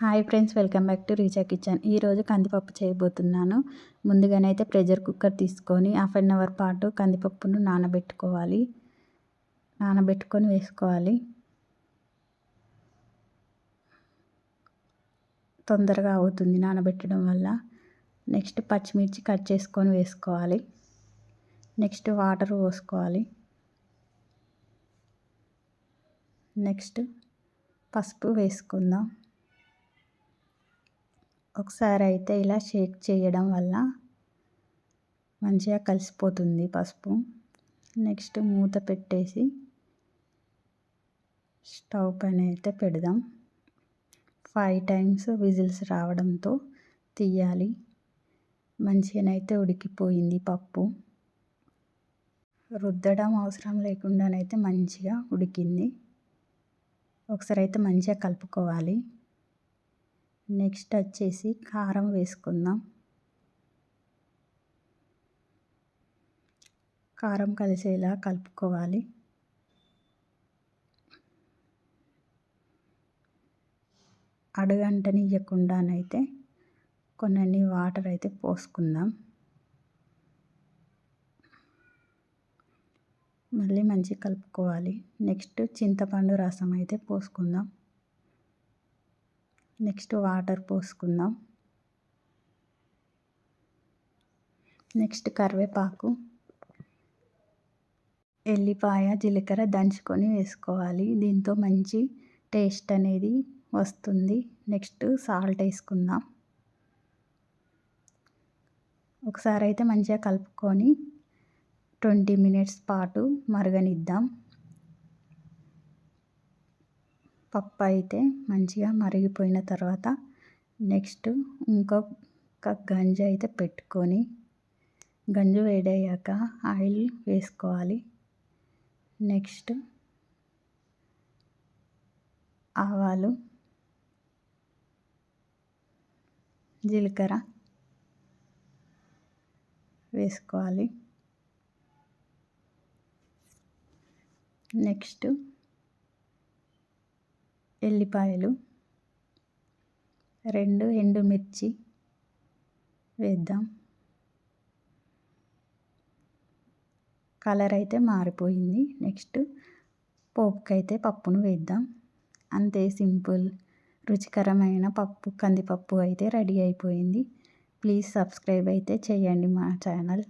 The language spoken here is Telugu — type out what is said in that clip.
Hi friends welcome back to Richa kitchen. ఈరోజు కందిపప్పు చేయబోతున్నాను. ముందుగానైతే ప్రెషర్ కుక్కర్ తీసుకొని హాఫ్ అన్ అవర్ పాటు కందిపప్పును నానబెట్టుకోవాలి. నానబెట్టుకొని వేసుకోవాలి. తొందరగా అవుతుంది నానబెట్టడం వల్ల. నెక్స్ట్ పచ్చిమిర్చి కట్ చేసుకొని వేసుకోవాలి. నెక్స్ట్ వాటర్ పోసుకోవాలి. నెక్స్ట్ పసుపు వేసుకుందాం. ఒకసారి అయితే ఇలా షేక్ చేయడం వల్ల మంచిగా కలిసిపోతుంది పసుపు. నెక్స్ట్ మూత పెట్టేసి స్టవ్ పైన అయితే పెడదాం. ఫైవ్ టైమ్స్ విజిల్స్ రావడంతో తీయాలి. మంచిగానైతే ఉడికిపోయింది పప్పు. రుద్దడం అవసరం లేకుండానైతే మంచిగా ఉడికింది. ఒకసారి అయితే మంచిగా కలుపుకోవాలి. నెక్స్ట్ వచ్చేసి కారం వేసుకుందాం. కారం కలిసేలా కలుపుకోవాలి. అడుగంటనియకుండానైతే కొన్ని వాటర్ అయితే పోసుకుందాం. మళ్ళీ మంచిగా కలుపుకోవాలి. నెక్స్ట్ చింతపండు రసం అయితే పోసుకుందాం. నెక్స్ట్ వాటర్ పోసుకుందాం. నెక్స్ట్ కరివేపాకు ఎల్లిపాయ జీలకర్ర దంచుకొని వేసుకోవాలి. దీంతో మంచి టేస్ట్ అనేది వస్తుంది. నెక్స్ట్ సాల్ట్ వేసుకుందాం. ఒకసారి అయితే మంచిగా కలుపుకొని ట్వంటీ మినిట్స్ పాటు మరగనిద్దాం. పప్పు అయితే మంచిగా మరిగిపోయిన తర్వాత నెక్స్ట్ ఇంకొక గంజి అయితే పెట్టుకొని గంజు వేడయ్యాక ఆయిల్ వేసుకోవాలి. నెక్స్ట్ ఆవాలు జీలకర్ర వేసుకోవాలి. నెక్స్ట్ ఎల్లిపాయలు రెండు ఎండుమిర్చి వేద్దాం. కలర్ అయితే మారిపోయింది. నెక్స్ట్ పోపుకైతే పప్పును వేద్దాం. అంతే సింపుల్ రుచికరమైన పప్పు కందిపప్పు అయితే రెడీ అయిపోయింది. ప్లీజ్ సబ్స్క్రైబ్ అయితే చేయండి మా ఛానల్.